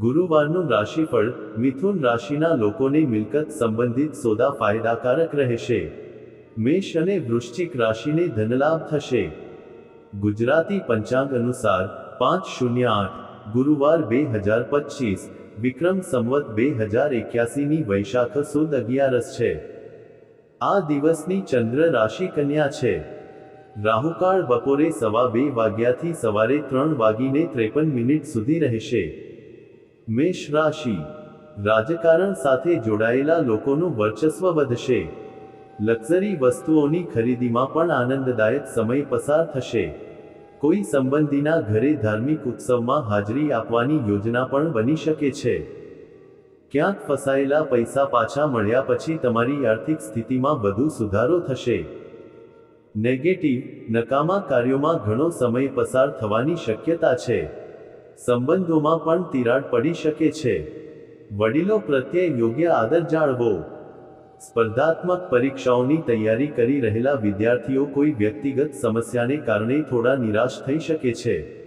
ગુરુવારનું રાશિફળ મિથુન રાશિના લોકોને મિલકત સંબંધિત સોદા ફાયદાકારક રહેશે. મેષ અને વૃશ્ચિક રાશિને ધનલાભ થશે. ગુજરાતી પંચાંગ અનુસાર પાંચ શૂન્ય આઠ, ગુરુવાર બે હજાર પચીસ, વિક્રમ સંવત બે હજાર એક્યાસીની વૈશાખ સુદ અગિયારસ છે. આ દિવસની ચંદ્ર રાશિ કન્યા છે. રાહુકાળ બપોરે સવા બે વાગ્યાથી સવારે ત્રણ વાગીને ત્રેપન મિનિટ સુધી રહેશે. મેષ રાશિ. રાજકારણ સાથે જોડાયેલા લોકોનું વર્ચસ્વ વધશે. લક્ઝરી વસ્તુઓની ખરીદીમાં પણ આનંદદાયક સમય પસાર થશે. કોઈ સંબંધીના ઘરે ધાર્મિક ઉત્સવમાં હાજરી આપવાની યોજના પણ બની શકે છે. ક્યાંક ફસાયેલા પૈસા પાછા મળ્યા પછી તમારી આર્થિક સ્થિતિમાં વધુ સુધારો થશે. નેગેટિવ, નકામા કાર્યોમાં ઘણો સમય પસાર થવાની શક્યતા છે. સંબંધોમાં પણ તિરાડ પડી શકે છે. વડીલો પ્રત્યે યોગ્ય આદર જાળવો. સ્પર્ધાત્મક પરીક્ષાઓની તૈયારી કરી રહેલા વિદ્યાર્થીઓ કોઈ વ્યક્તિગત સમસ્યાને કારણે થોડા નિરાશ થઈ શકે છે.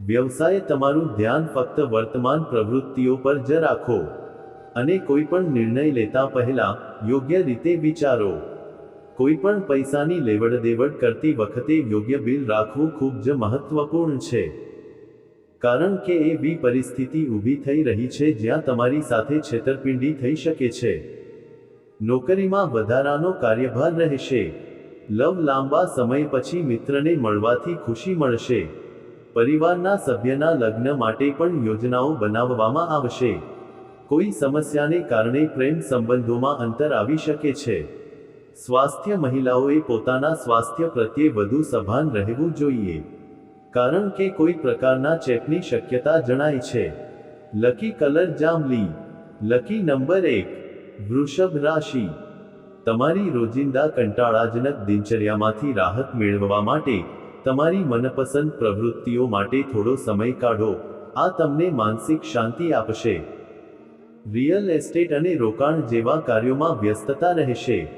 વ્યવસાય તમારું ધ્યાન ફક્ત વર્તમાન પ્રવૃત્તિઓ પર જ રાખો. અને કોઈ પણ નિર્ણય લેતા પહેલા યોગ્ય રીતે વિચારો. કોઈ પણ પૈસાની લેવડ દેવડ કરતી વખતે યોગ્ય બિલ રાખવું ખૂબ જ મહત્વપૂર્ણ છે. કારણ કે એવી પરિસ્થિતિ ઊભી થઈ રહી છે જ્યાં તમારી સાથે છેતરપિંડી થઈ શકે છે. નોકરીમાં વધારાનો કાર્યભાર રહેશે. લવ લાંબા સમય પછી મિત્રને મળવાથી ખુશી મળશે. પરિવારના સભ્યના લગ્ન માટે પણ યોજનાઓ બનાવવામાં આવશે. કોઈ સમસ્યાને કારણે પ્રેમ સંબંધોમાં અંતર આવી શકે છે. સ્વાસ્થ્ય મહિલાઓએ પોતાના સ્વાસ્થ્ય પ્રત્યે વધુ સભાન રહેવું જોઈએ. કારણ કે કોઈ પ્રકારના ચેપની શક્યતા જણાય છે. લકી કલર જાંબલી. લકી નંબર એક. વૃષભ રાશિ. તમારી રોજિંદા કંટાળાજનક દિનચર્યામાંથી રાહત મેળવવા માટે તમારી મનપસંદ પ્રવૃત્તિઓ માટે થોડો સમય કાઢો. આ તમને માનસિક શાંતિ આપશે. રિયલ એસ્ટેટ અને રોકાણ જેવા કાર્યોમાં વ્યસ્તતા રહેશે.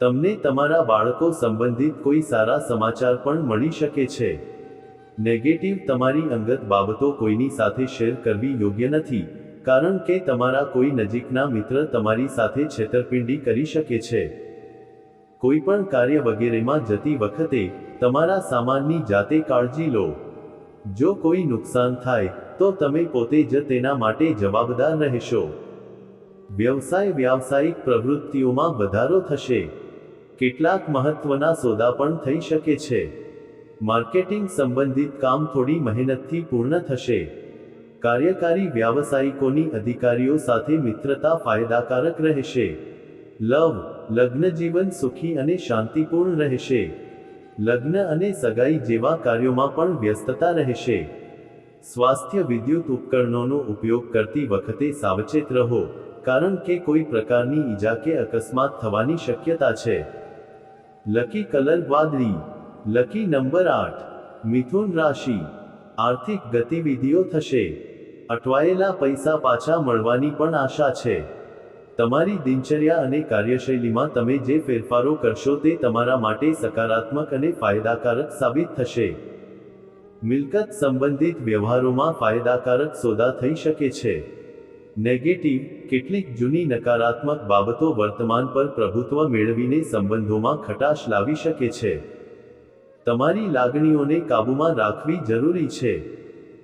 તમને તમારા બાળકો સંબંધિત કોઈ સારા સમાચાર પણ મળી શકે છે. નેગેટિવ તમારી અંગત બાબતો કોઈની સાથે શેર કરવી યોગ્ય નથી, કારણ કે તમારા કોઈ નજીકના મિત્ર તમારી સાથે છેતરપિંડી કરી શકે છે. કોઈ પણ કાર્ય વગેરેમાં જતી વખતે તમારા સામાનની જાતે કાળજી લો. જો કોઈ નુકસાન થાય, તો તમે પોતે જ તેના માટે જવાબદાર રહેશો. વ્યવસાય વ્યાવસાયિક પ્રવૃત્તિઓમાં વધારો થશે. કેટલાક મહત્વના સોદા પણ થઈ શકે છે. માર્કેટિંગ સંબંધિત કામ થોડી મહેનતથી પૂર્ણ થશે. કાર્યકારી વ્યાવસાયિકોની અધિકારીઓ સાથે મિત્રતા ફાયદાકારક રહેશે. લવ, લગ્ન જીવન સુખી અને શાંતિપૂર્ણ રહેશે. લગ્ન અને સગાઈ જેવા કાર્યોમાં પણ વ્યસ્તતા રહેશે. સ્વાસ્થ્ય વિદ્યુત ઉપકરણોનો ઉપયોગ કરતી વખતે સાવચેત રહો, કારણ કે કોઈ પ્રકારની ઈજા કે અકસ્માત થવાની શક્યતા છે. લકી કલર વાદળી લકી નંબર આઠ. મિથુન રાશિ. આર્થિક ગતિવિધિઓ થશે. અટવાયેલા પૈસા પાછા મળવાની પણ આશા છે. તમારી દિનચર્યા અને કાર્યશૈલીમાં તમે જે ફેરફારો કરશો તે તમારા માટે સકારાત્મક અને ફાયદાકારક સાબિત થશે. મિલકત સંબંધિત વ્યવહારોમાં ફાયદાકારક સોદા થઈ શકે છે. નેગેટિવ, કેટલીક જૂની નકારાત્મક બાબતો વર્તમાન પર પ્રભુત્વ મેળવીને સંબંધોમાં ખટાશ લાવી શકે છે. તમારી લાગણીઓને કાબૂમાં રાખવી જરૂરી છે.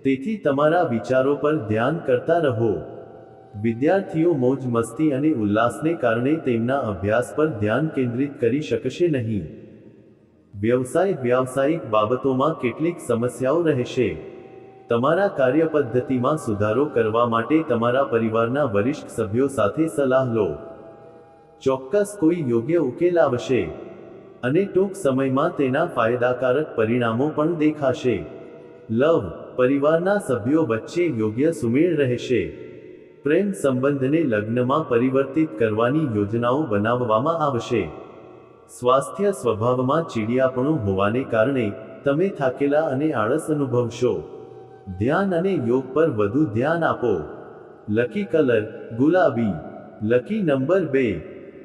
તેથી તમારા વિચારો પર ધ્યાન કરતા રહો. વિદ્યાર્થીઓ મોજ મસ્તી અને ઉલ્લાસને કારણે તેમના અભ્યાસ પર ધ્યાન કેન્દ્રિત કરી શકશે નહીં. વ્યવસાય વ્યાવસાયિક બાબતોમાં કેટલીક સમસ્યાઓ રહેશે. તમારા કાર્ય પદ્ધતિમાં સુધારો કરવા માટે તમારા પરિવારના વરિષ્ઠ સભ્યો સાથે સલાહ લો. ચોક્કસ કોઈ યોગ્ય ઉકેલ આવશે. અને ટૂંક સમયમાં તેના ફાયદાકારક પરિણામો પણ દેખાશે. લવ, પરિવારના સભ્યો વચ્ચે યોગ્ય સુમેળ રહેશે. પ્રેમ સંબંધને લગ્નમાં પરિવર્તિત કરવાની યોજનાઓ બનાવવામાં આવશે. સ્વાસ્થ્ય સ્વભાવમાં ચીડિયાપણું હોવાને કારણે તમે થાકેલા અને આળસ અનુભવશો. ધ્યાન અને યોગ પર વધુ ધ્યાન આપો. લકી કલર, ગુલાબી. લકી નંબર બે,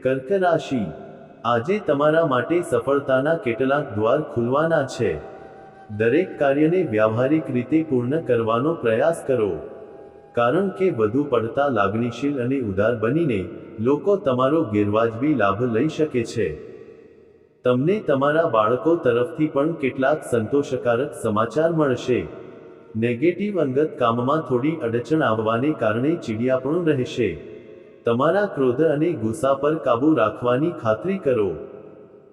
કર્ક રાશિ. આજે તમારા માટે સફળતાના કેટલાક દ્વાર ખુલવાના છે. દરેક કાર્યને વ્યાવહારિક રીતે પૂર્ણ કરવાનો પ્રયાસ કરો. કારણ કે વધુ પડતા લાગણીશીલ અને ઉદાર બનીને લોકો તમારો ગેરવાજબી લાભ લઈ શકે છે. તમને તમારા બાળકો તરફથી પણ કેટલાક સંતોષકારક સમાચાર મળશે. નેગેટિવ અંગત કામમાં થોડી અડચણ આવવાને કારણે ચીડિયાપણું રહેશે. તમારા ક્રોધ અને ગુસ્સા પર કાબૂ રાખવાની ખાતરી કરો.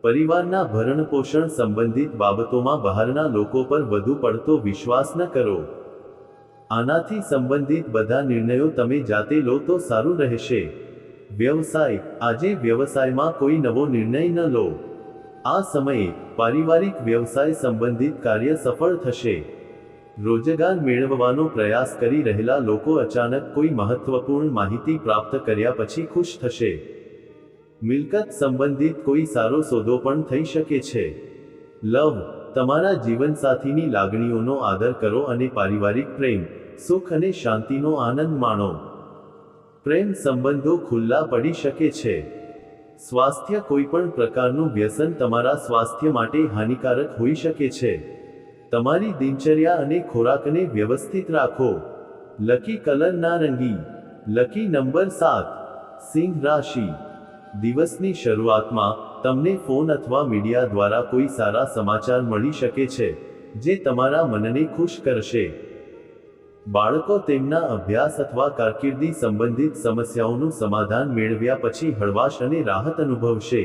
પરિવારના ભરણપોષણ સંબંધિત બાબતોમાં બહારના લોકો પર વધુ પડતો વિશ્વાસ ન કરો. આનાથી સંબંધિત બધા નિર્ણયો તમે જાતે લો તો સારું રહેશે. વ્યવસાય. આજે વ્યવસાયમાં કોઈ નવો નિર્ણય ન લો. આ સમયે પારિવારિક વ્યવસાય સંબંધિત કાર્ય સફળ થશે. રોજગાર મેળવવાનો પ્રયાસ કરી રહેલા લોકો અચાનક કોઈ મહત્વપૂર્ણ માહિતી પ્રાપ્ત કર્યા પછી ખુશ થશે. મિલકત સંબંધિત કોઈ સારો સોદો પણ થઈ શકે છે. લવ, તમારા જીવનસાથીની લાગણીઓનો આદર કરો અને પારિવારિક પ્રેમ, સુખ અને શાંતિનો આનંદ માણો. પ્રેમ સંબંધો ખુલ્લા પડી શકે છે. સ્વાસ્થ્ય કોઈ પણ પ્રકારનું વ્યસન તમારા સ્વાસ્થ્ય માટે હાનિકારક હોઈ શકે છે. તમારી દિનચર્યા અને ખોરાકને વ્યવસ્થિત રાખો. લકી કલર નારંગી, લકી નંબર સાત, સિંહ રાશિ. દિવસની શરૂઆતમાં તમને ફોન અથવા મીડિયા દ્વારા કોઈ સારા સમાચાર મળી શકે છે, જે તમારા મનને ખુશ કરશે. બાળકો તેમના અભ્યાસ અથવા કારકિર્દી સંબંધિત સમસ્યાઓનું સમાધાન મેળવ્યા પછી હળવાશ અને રાહત અનુભવશે.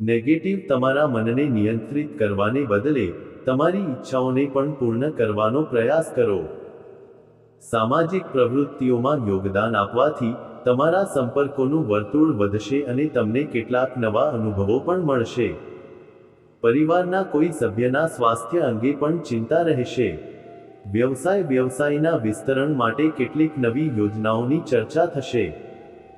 નેગેટિવ તમારા મનને નિયંત્રિત કરવાને બદલે તમારી ઈચ્છાઓને પણ પૂર્ણ કરવાનો પ્રયાસ કરો. સામાજિક પ્રવૃત્તિઓમાં યોગદાન આપવાથી તમારા સંપર્કોનું વર્તુળ વધશે અને તમને કેટલાક નવા અનુભવો પણ મળશે. પરિવારના કોઈ સભ્યના સ્વાસ્થ્ય અંગે પણ ચિંતા રહેશે. વ્યવસાય વ્યવસાયના વિસ્તરણ માટે કેટલીક નવી યોજનાઓની ચર્ચા થશે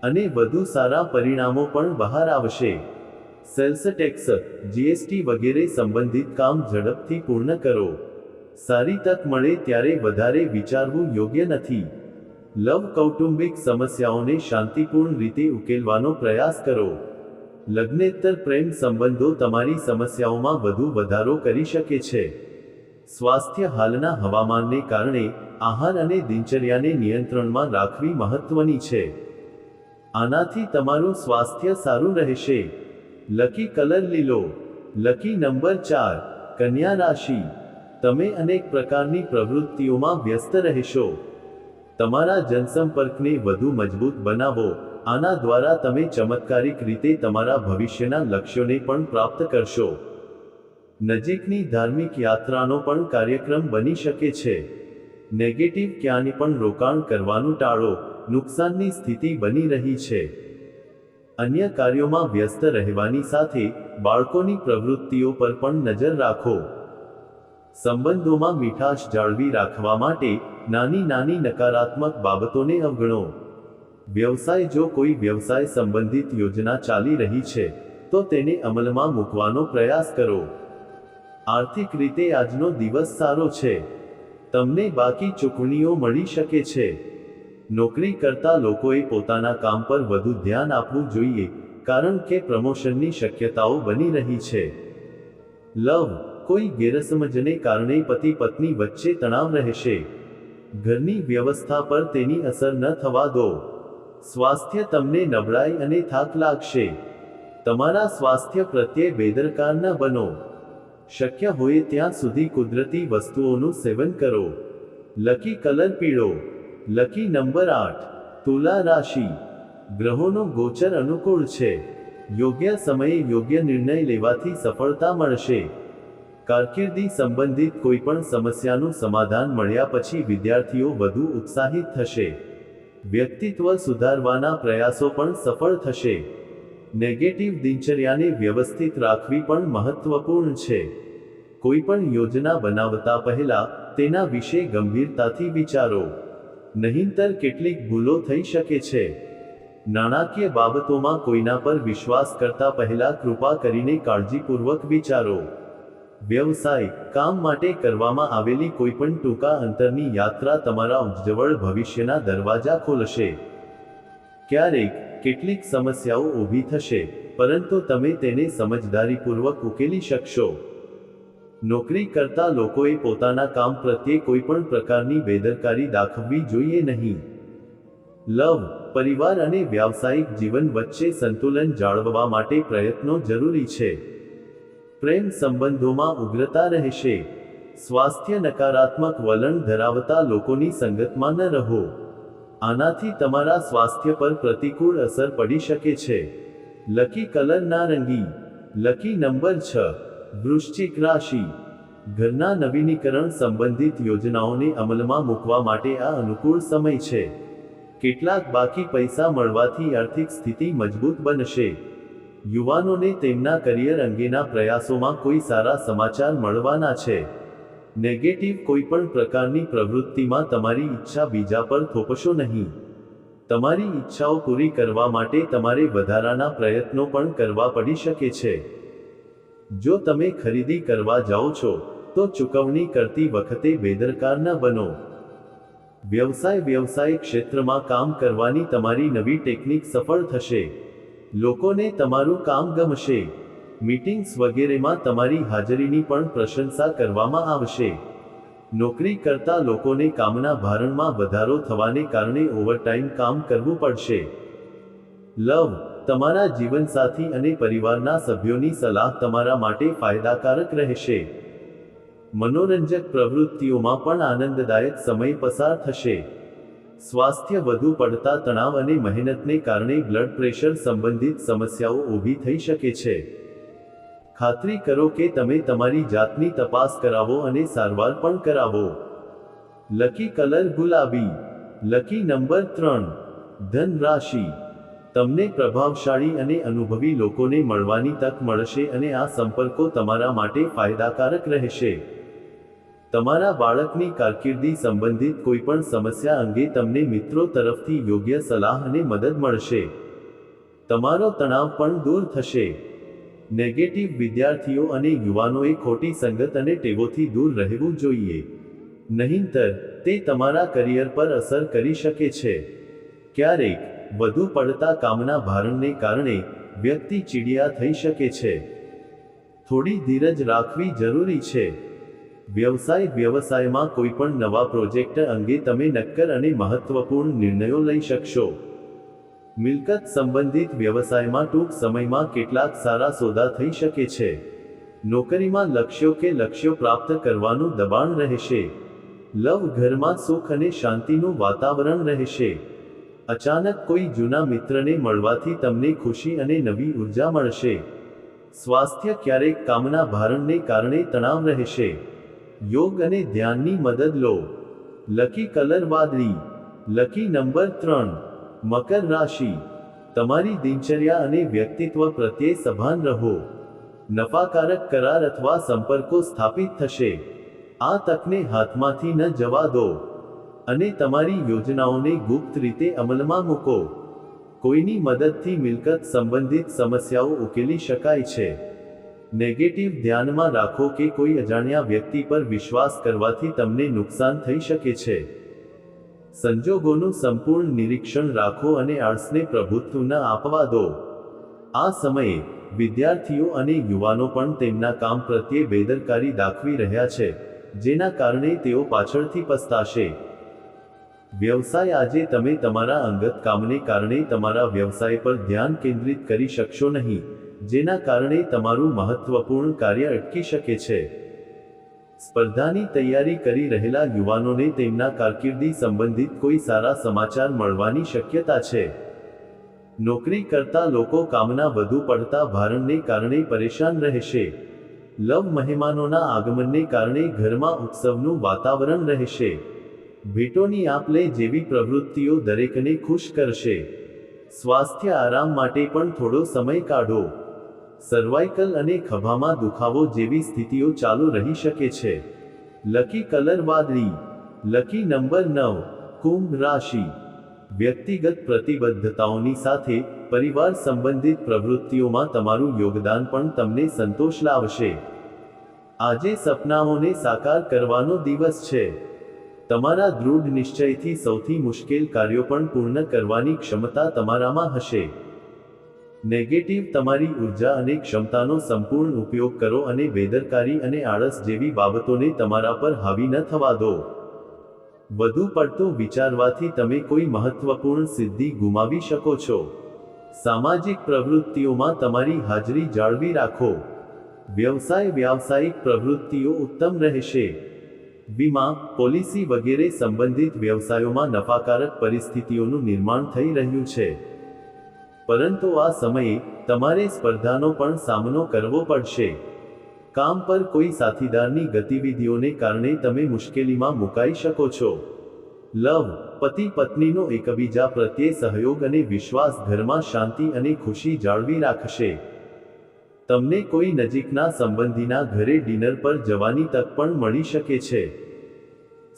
અને વધુ સારા પરિણામો પણ બહાર આવશે. સેલ્સ ટેક્સ જીએસટી વગેરે સંબંધિત કામ ઝડપથી પૂર્ણ કરો. સારી તક મળે ત્યારે વધારે વિચારવું યોગ્ય નથી. લવ કૌટુંબિક સમસ્યાઓને શાંતિપૂર્ણ રીતે ઉકેલવાનો પ્રયાસ કરો. લગ્નેતર પ્રેમ સંબંધો તમારી સમસ્યાઓમાં વધુ વધારો કરી શકે છે. સ્વાસ્થ્ય હાલના હવામાનને કારણે આહાર અને દિનચર્યાને નિયંત્રણમાં રાખવી મહત્વની છે. આનાથી તમારું સ્વાસ્થ્ય સારું રહેશે. લકી કલર લીલો, લકી નંબર ચાર કન્યા રાશિ તમે અનેક પ્રકારની પ્રવૃત્તિઓમાં વ્યસ્ત રહેશો. તમારા જનસંપર્કને વધુ મજબૂત બનાવો. આના દ્વારા તમે ચમત્કારિક રીતે તમારા ભવિષ્યના લક્ષ્યોને પણ પ્રાપ્ત કરશો. નજીકની ધાર્મિક યાત્રાનો પણ કાર્યક્રમ બની શકે છે. નેગેટિવ ક્યાંની પણ રોકાણ કરવાનું ટાળો. નુકસાનની સ્થિતિ બની રહી છે. અન્ય કાર્યોમાં વ્યસ્ત રહેવાની સાથે બાળકોની પ્રવૃત્તિઓ પર પણ નજર રાખો. સંબંધોમાં મીઠાશ જાળવી રાખવા માટે નાની નાની નકારાત્મક બાબતોને અવગણો. વ્યવસાય જો કોઈ વ્યવસાય સંબંધિત યોજના ચાલી રહી છે, તો તેને અમલમાં મૂકવાનો પ્રયાસ કરો. આર્થિક રીતે આજનો દિવસ સારો છે. તમને બાકી ચૂકવણીઓ મળી શકે છે. નોકરી કરતા લોકોએ પોતાના કામ પર વધુ ધ્યાન આપવું જોઈએ, કારણ કે પ્રમોશનની શક્યતાઓ બની રહી છે. લવ, કોઈ ગેરસમજને કારણે પતિ પત્ની વચ્ચે તણાવ રહેશે. ઘરની વ્યવસ્થા પર તેની અસર ન થવા દો. સ્વાસ્થ્ય તમને નબળાઈ અને થાક લાગશે. તમારા સ્વાસ્થ્ય પ્રત્યે બેદરકાર ન બનો. શક્ય હોય ત્યાં સુધી કુદરતી વસ્તુઓનું સેવન કરો. લકી કલર પીળો. લકી નંબર આઠ, તુલા રાશિ. ગ્રહોનો ગોચર અનુકૂળ છે. યોગ્ય સમયે યોગ્ય નિર્ણય લેવાથી સફળતા મળશે. કારકિર્દી સંબંધિત કોઈપણ સમસ્યાનું સમાધાન મળ્યા પછી વિદ્યાર્થીઓ વધુ ઉત્સાહિત થશે. વ્યક્તિત્વ સુધારવાના પ્રયાસો પણ સફળ થશે. નેગેટિવ દિનચર્યાને વ્યવસ્થિત રાખવી પણ મહત્વપૂર્ણ છે. કોઈપણ યોજના બનાવતા પહેલા તેના વિશે ગંભીરતાથી વિચારો. નહીંતર કેટલીક ભૂલો થઈ શકે છે. નાણાકીય બાબતોમાં કોઈના પર વિશ્વાસ કરતા પહેલા કૃપા કરીને કાળજીપૂર્વક વિચારો. વ્યવસાય, કામ માટે કરવામાં આવેલી કોઈપણ ટૂંકા અંતરની યાત્રા તમારા ઉજ્જવળ ભવિષ્યના દરવાજા ખોલશે. ક્યારેક કેટલીક સમસ્યાઓ ઊભી થશે, પરંતુ તમે તેને સમજદારીપૂર્વક ઉકેલી શકશો. નોકરી કરતા લોકોએ પોતાના કામ પ્રત્યે કોઈ પણ પ્રકારની બેદરકારી દાખવવી જોઈએ નહીં. લવ, પરિવાર અને વ્યાવસાયિક જીવન વચ્ચે સંતુલન જાળવવા માટે પ્રયત્નો જરૂરી છે. પ્રેમ સંબંધોમાં ઉગ્રતા રહેશે. સ્વાસ્થ્ય નકારાત્મક વલણ ધરાવતા લોકોની સંગતમાં ન રહો. આનાથી તમારા સ્વાસ્થ્ય પર પ્રતિકૂળ અસર પડી શકે છે. લકી કલર નારંગી. લકી નંબર છ. વૃશ્ચિક રાશિ. ઘરના નવીનીકરણ સંબંધિત યોજનાઓને અમલમાં મૂકવા માટે આ અનુકૂળ સમય છે. કેટલાક બાકી પૈસા મળવાથી આર્થિક સ્થિતિ મજબૂત બનશે. યુવાનોને તેમના કરિયર અંગેના પ્રયાસોમાં કોઈ સારા સમાચાર મળવાના છે. નેગેટિવ કોઈપણ પ્રકારની પ્રવૃત્તિમાં તમારી ઈચ્છા બીજા પર થોપશો નહીં. તમારી ઈચ્છાઓ પૂરી કરવા માટે તમારે વધારાના પ્રયત્નો પણ કરવા પડી શકે છે. જો તમે ખરીદી કરવા જાઓ છો, તો ચૂકવણી કરતી વખતે બેદરકાર ન બનો. વ્યવસાય વ્યવસાય ક્ષેત્રમાં કામ કરવાની તમારી નવી ટેકનિક સફળ થશે. લોકોને તમારું કામ ગમશે. મીટિંગ્સ વગેરેમાં તમારી હાજરીની પણ પ્રશંસા કરવામાં આવશે. નોકરી કરતા લોકોને કામના ભારણમાં વધારો થવાને કારણે ઓવરટાઈમ કામ કરવું પડશે. લવ તમારા જીવનસાથી અને પરિવારના સભ્યોની સલાહ તમારા માટે ફાયદાકારક રહેશે. મનોરંજક પ્રવૃત્તિઓમાં પણ આનંદદાયક સમય પસાર થશે. સ્વાસ્થ્ય વધુ પડતા તણાવ અને મહેનતને કારણે બ્લડ પ્રેશર સંબંધિત સમસ્યાઓ ઊભી થઈ શકે છે. ખાતરી કરો કે તમે તમારી જાતની તપાસ કરાવો અને સારવાર પણ કરાવો. લકી કલર ગુલાબી. લકી નંબર ત્રણ. ધન રાશિ તમને પ્રભાવશાળી અને અનુભવી લોકોને મળવાની તક મળશે અને આ સંપર્કો તમારા માટે ફાયદાકારક રહેશે. તમારા બાળકની કારકિર્દી સંબંધિત કોઈપણ સમસ્યા અંગે તમને મિત્રો તરફથી યોગ્ય સલાહ અને મદદ મળશે. તમારો તણાવ પણ દૂર થશે. નેગેટિવ વિદ્યાર્થીઓ અને યુવાનોએ ખોટી સંગત અને ટેવોથી દૂર રહેવું જોઈએ. નહીંતર, તે તમારા કરિયર પર અસર કરી શકે છે. ક્યારેક વધુ પડતા કામના ભારણને કારણે વ્યક્તિ ચીડિયા થઈ શકે છે. થોડી ધીરજ રાખવી જરૂરી છે. વ્યવસાય વ્યવસાયમાં કોઈ પણ નવા પ્રોજેક્ટ અંગે તમે નક્કર અને મહત્વપૂર્ણ નિર્ણયો લઈ શકશો. મિલકત સંબંધિત વ્યવસાયમાં ટૂંક સમયમાં કેટલાક સારા સોદા થઈ શકે છે. નોકરીમાં લક્ષ્યો કે લક્ષ્યો પ્રાપ્ત કરવાનું દબાણ રહેશે. લવ ઘરમાં સુખ અને શાંતિનું વાતાવરણ રહેશે. અચાનક કોઈ જૂના મિત્રને મળવાથી તમને ખુશી અને નવી ઊર્જા મળશે. સ્વાસ્થ્ય ક્યારેક કામના ભારણને કારણે તણાવ રહેશે. યોગ અને ધ્યાનની મદદ લો. લકી કલર વાદળી. લકી નંબર ત્રણ. મકર રાશિ. તમારી દિનચર્યા અને વ્યક્તિત્વ પ્રત્યે સભાન રહો. નફાકારક કરાર અથવા સંપર્કો સ્થાપિત થશે. આ તકને હાથમાંથી ન જવા દો. અને તમારી યોજનાઓને ગુપ્ત રીતે અમલમાં મૂકો. કોઈની મદદથી મિલકત સંબંધિત સમસ્યાઓ ઉકેલી શકાય છે. નેગેટિવ ધ્યાનમાં રાખો કે કોઈ અજાણ્યા વ્યક્તિ પર વિશ્વાસ કરવાથી તમને નુકસાન થઈ શકે છે. સંજોગોનું સંપૂર્ણ નિરીક્ષણ રાખો અને આળસને પ્રભુત્વ ન આપવા દો. આ સમયે, વિદ્યાર્થીઓ અને યુવાનો પણ તેમના કામ પ્રત્યે બેદરકારી દાખવી રહ્યા છે, જેના કારણે તેઓ પાછળથી પસ્તાશે. વ્યવસાય આજે તમે તમારા અંગત કામને કારણે તમારા વ્યવસાય પર ધ્યાન કેન્દ્રિત કરી શકશો નહીં, જેના કારણે તમારું મહત્વપૂર્ણ કાર્ય અટકી શકે છે. સ્પર્ધાની તૈયારી કરી રહેલા યુવાનોને તેમના કારકિર્દી સંબંધિત કોઈ સારા સમાચાર મળવાની શક્યતા છે. નોકરી કરતા લોકો કામના વધુ પડતા ભારણને કારણે પરેશાન રહેશે. લવ મહેમાનોના આગમનને કારણે ઘરમાં ઉત્સવનું વાતાવરણ રહેશે. ભેટોની આપલે જેવી પ્રવૃત્તિઓ દરેકને ખુશ કરશે. સ્વાસ્થ્ય આરામ માટે પણ થોડો સમય કાઢો. સર્વાઇકલ અને ખભામાં દુખાવો જેવી સ્થિતિઓ ચાલુ રહી શકે છે. લકી કલર વાદળી. લકી નંબર નવ, કુંભ રાશિ. વ્યક્તિગત પ્રતિબદ્ધતાઓની સાથે પરિવાર સંબંધિત પ્રવૃત્તિઓમાં તમારું યોગદાન પણ તમને સંતોષ લાવશે. આજે સપનાઓને સાકાર કરવાનો દિવસ છે. તમારા દૃઢ નિશ્ચયથી સૌથી મુશ્કેલ કાર્યો પણ પૂર્ણ કરવાની ક્ષમતા તમારામાં હશે. નેગેટિવ તમારી ઊર્જા અને ક્ષમતાનો સંપૂર્ણ ઉપયોગ કરો અને બેદરકારી અને આળસ જેવી બાબતોને તમારા પર હાવી ન થવા દો. વધુ પડતું વિચારવાથી તમે કોઈ મહત્વપૂર્ણ સિદ્ધિ ગુમાવી શકો છો. સામાજિક પ્રવૃત્તિઓમાં તમારી હાજરી જાળવી રાખો. વ્યવસાય વ્યાવસાયિક પ્રવૃત્તિઓ ઉત્તમ રહેશે. વીમા, પોલિસી વગેરે સંબંધિત વ્યવસાયોમાં નફાકારક પરિસ્થિતિઓનું નિર્માણ થઈ રહ્યું છે. પરંતુ આ સમયે તમારે સ્પર્ધાનો પણ સામનો કરવો પડશે. કામ પર કોઈ સાથીદારની ગતિવિધિઓને કારણે તમે મુશ્કેલીમાં મુકાઈ શકો છો. લવ, પતિ પત્નીનો એકબીજા પ્રત્યે સહયોગ અને વિશ્વાસ ઘરમાં શાંતિ અને ખુશી જાળવી રાખશે. તમને કોઈ નજીકના સંબંધીના ઘરે ડિનર પર જવાની તક પણ મળી શકે છે.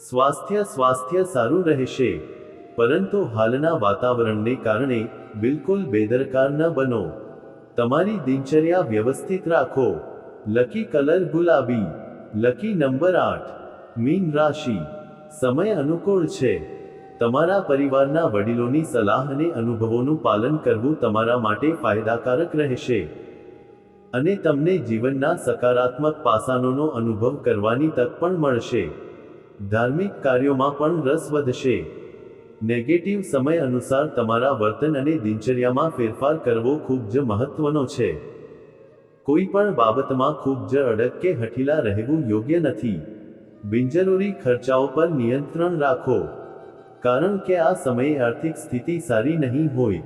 સ્વાસ્થ્ય સ્વાસ્થ્ય સારું રહેશે. પરંતુ હાલના વાતાવરણને કારણે બિલકુલ બેદરકાર ન બનો. તમારી દિનચર્યા વ્યવસ્થિત રાખો. લકી કલર ગુલાબી. લકી નંબર આઠ. મીન રાશિ. સમય અનુકૂળ છે. તમારા પરિવારના વડીલોની સલાહ અને અનુભવોનું પાલન કરવું તમારા માટે ફાયદાકારક રહેશે. અને તમને જીવનના સકારાત્મક પાસાનોનો અનુભવ કરવાની તક પણ મળશે. ધાર્મિક કાર્યોમાં પણ રસ વધશે. નેગેટિવ સમય અનુસાર તમારા વર્તન અને દિનચર્યામાં ફેરફાર કરવો ખૂબ જ મહત્વનો છે. કોઈ પણ બાબતમાં ખૂબ જ અડગ કે હઠીલા રહેવું યોગ્ય નથી. બિનજરૂરી ખર્ચાઓ પર નિયંત્રણ રાખો. કારણ કે આ સમયે આર્થિક સ્થિતિ સારી નહીં હોય.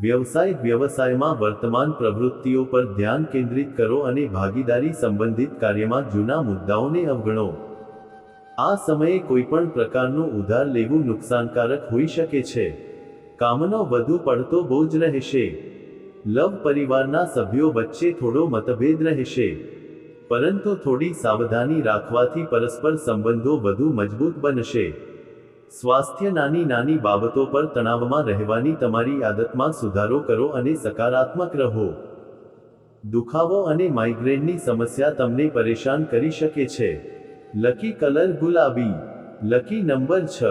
વ્યવસાય વ્યવસાયમાં વર્તમાન પ્રવૃત્તિઓ પર ધ્યાન કેન્દ્રિત કરો અને ભાગીદારી સંબંધિત કાર્યમાં જૂના મુદ્દાઓને અવગણો. આ સમયે કોઈપણ પ્રકારનું ઉધાર લેવું નુકસાનકારક હોઈ શકે છે. કામનો વધુ પડતો બોજ રહેશે. લવ પરિવારના સભ્યો વચ્ચે થોડો મતભેદ રહેશે. પરંતુ થોડી સાવધાની રાખવાથી પરસ્પર સંબંધો વધુ મજબૂત બનશે. સ્વાસ્થ્ય નાની નાની બાબતો પર તણાવમાં રહેવાની તમારી આદતમાં સુધારો કરો અને સકારાત્મક રહો. દુખાવો અને માઇગ્રેનની સમસ્યા તમને પરેશાન કરી શકે છે. લકી કલર ગુલાબી. લકી નંબર છ.